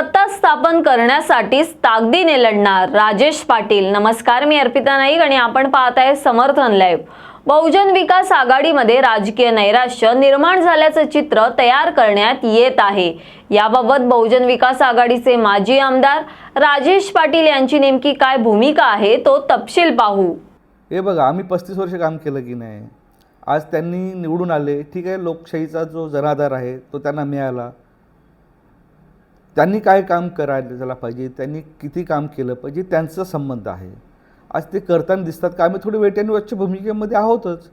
सत्ता स्थापन करण्यासाठीच ताकदीने लढणार. राजेश पाटील नमस्कार मी अर्पिता नाईक आणि आपण पाहत आहे समर्थन लाईव्ह. बहुजन विकास आघाडीमध्ये राजकीय नैराश्य निर्माण झाल्याचं चित्र तयार करण्यात येत आहे. याबाबत बहुजन विकास आघाडीचे माजी आमदार राजेश पाटील यांची नेमकी काय भूमिका आहे तो तपशील पाहू. हे बघा आम्ही पस्तीस वर्ष काम केलं की नाही. आज त्यांनी निवडून आले. ठीक आहे लोकशाहीचा जो जनाधार आहे तो त्यांना मिळाला. त्यांनी काय काम करायला पाहिजे त्यांनी किती काम केलं पाहिजे त्यांचा संबंध आहे. आज ते करताना दिसतात का आम्ही थोडी वेट आणि वच्च भूमिकेमध्ये आहोतच.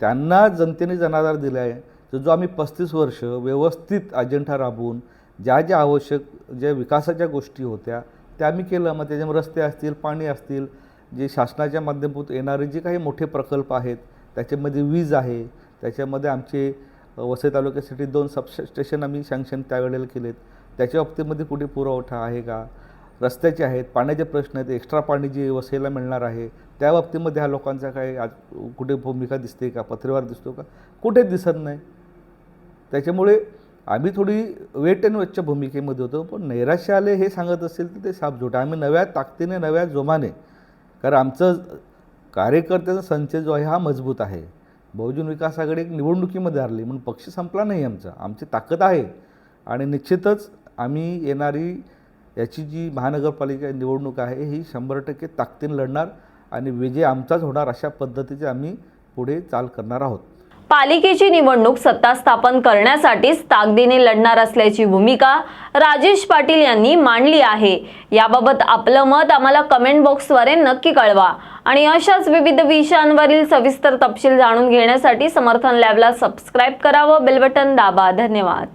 त्यांना जनतेने जनाधार दिला आहे तर जो आम्ही पस्तीस वर्ष व्यवस्थित अजेंडा राबवून ज्या ज्या आवश्यक ज्या विकासाच्या गोष्टी होत्या त्या आम्ही केलं मग त्याच्यामध्ये रस्ते असतील पाणी असतील जे शासनाच्या माध्यमातून येणारे जे काही मोठे प्रकल्प आहेत त्याच्यामध्ये वीज आहे. त्याच्यामध्ये आमचे वसई तालुक्यासाठी दोन सब स्टेशन आम्ही सँक्शन त्यावेळेला केलेत. त्याच्या बाबतीमध्ये कुठे पुरवठा आहे का? रस्त्याचे आहेत पाण्याचे प्रश्न आहेत एक्स्ट्रा पाणी जे वसईला मिळणार आहे त्या बाबतीमध्ये ह्या लोकांचा काय आज कुठे भूमिका दिसते का? पत्रेवर दिसतो का? कुठेच दिसत नाही. त्याच्यामुळे आम्ही थोडी वेट अँड वचच्या भूमिकेमध्ये होतो पण नैराश्य आले हे सांगत असेल तर ते साफ झोटा. आम्ही नव्या ताकदीने नव्या जोमाने कारण आमचं कार्यकर्त्याचा संचय जो आहे हा मजबूत आहे. बहुजन विकास आघाडी एक निवडणुकीमध्ये हरली म्हणून पक्ष संपला नाही आमचा. आमची ताकद आहे आणि निश्चितच आम्ही येणारी याची जी महानगरपालिका निवडणूक आहे ही शंभर टक्के ताकदीने लढणार आणि विजय आमचाच होणार अशा पद्धतीचे आम्ही पुढे चाल करणार आहोत. पालिकेची निवडणूक सत्ता स्थापन करण्यासाठीच ताकदीने लढणार असल्याची भूमिका राजेश पाटील यांनी मांडली आहे. याबाबत आपलं मत आम्हाला कमेंट बॉक्सद्वारे नक्की कळवा आणि अशाच विविध विषयांवरील सविस्तर तपशील जाणून घेण्यासाठी समर्थन लॅबला सबस्क्राईब करावं बेलबटन दाबा. धन्यवाद.